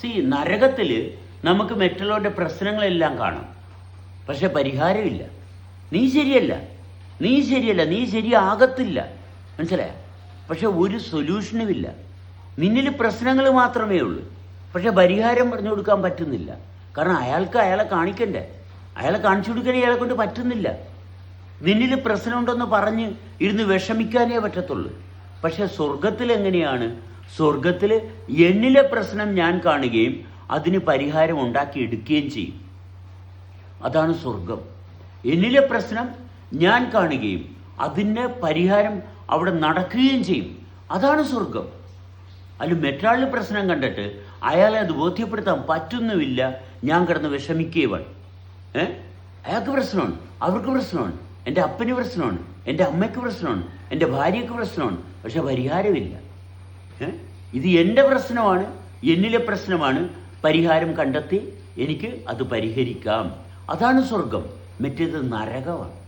C നരകത്തിൽ നമുക്ക് മറ്റുള്ളവരുടെ പ്രശ്നങ്ങളെല്ലാം കാണാം. പക്ഷെ പരിഹാരമില്ല. നീ ശരിയല്ല. നീ ശരിയല്ല. നീ ശരിയാകത്തില്ല. മനസ്സിലായ? പക്ഷെ ഒരു സൊല്യൂഷനുമില്ല. നിന്നിൽ പ്രശ്നങ്ങൾ മാത്രമേ ഉള്ളൂ. പക്ഷെ പരിഹാരം പറഞ്ഞു കൊടുക്കാൻ പറ്റുന്നില്ല. കാരണം അയാൾക്ക് അയാളെ കാണിക്കണ്ടേ. അയാളെ കാണിച്ചു കൊടുക്കാൻ അയാളെ കൊണ്ട് പറ്റുന്നില്ല. നിന്നിൽ പ്രശ്നമുണ്ടെന്ന് പറഞ്ഞ് ഇരുന്ന് വിഷമിക്കാനേ പറ്റത്തുള്ളൂ. പക്ഷെ സ്വർഗത്തിൽ എങ്ങനെയാണ് സ്വർഗത്തിൽ എന്നിലെ പ്രശ്നം ഞാൻ കാണുകയും അതിന് പരിഹാരം ഉണ്ടാക്കി എടുക്കുകയും ചെയ്യും. അതാണ് സ്വർഗം എന്നിലെ പ്രശ്നം ഞാൻ കാണുകയും അതിന് പരിഹാരം അവിടെ നടക്കുകയും ചെയ്യും. അതാണ് സ്വർഗം അല്ല മറ്റൊരാളുടെ പ്രശ്നം കണ്ടിട്ട് അയാളെ അത് ബോധ്യപ്പെടുത്താൻ പറ്റുന്നുമില്ല. ഞാൻ കിടന്ന് വിഷമിക്കുകയാണ്. ഏ? അയാൾക്ക് പ്രശ്നമാണ്. അവർക്ക് പ്രശ്നമാണ്. എന്റെ അപ്പന് പ്രശ്നമാണ്. എന്റെ അമ്മയ്ക്ക് പ്രശ്നമാണ്. എന്റെ ഭാര്യയ്ക്ക് പ്രശ്നമാണ്. പക്ഷെ പരിഹാരമില്ല. ഏ? ഇത് എന്റെ പ്രശ്നമാണ് എന്നിലെ പ്രശ്നമാണ്. പരിഹാരം കണ്ടെത്തി എനിക്ക് അത് പരിഹരിക്കാം. അതാണ് സ്വർഗം മറ്റേത് നരകമാണ്.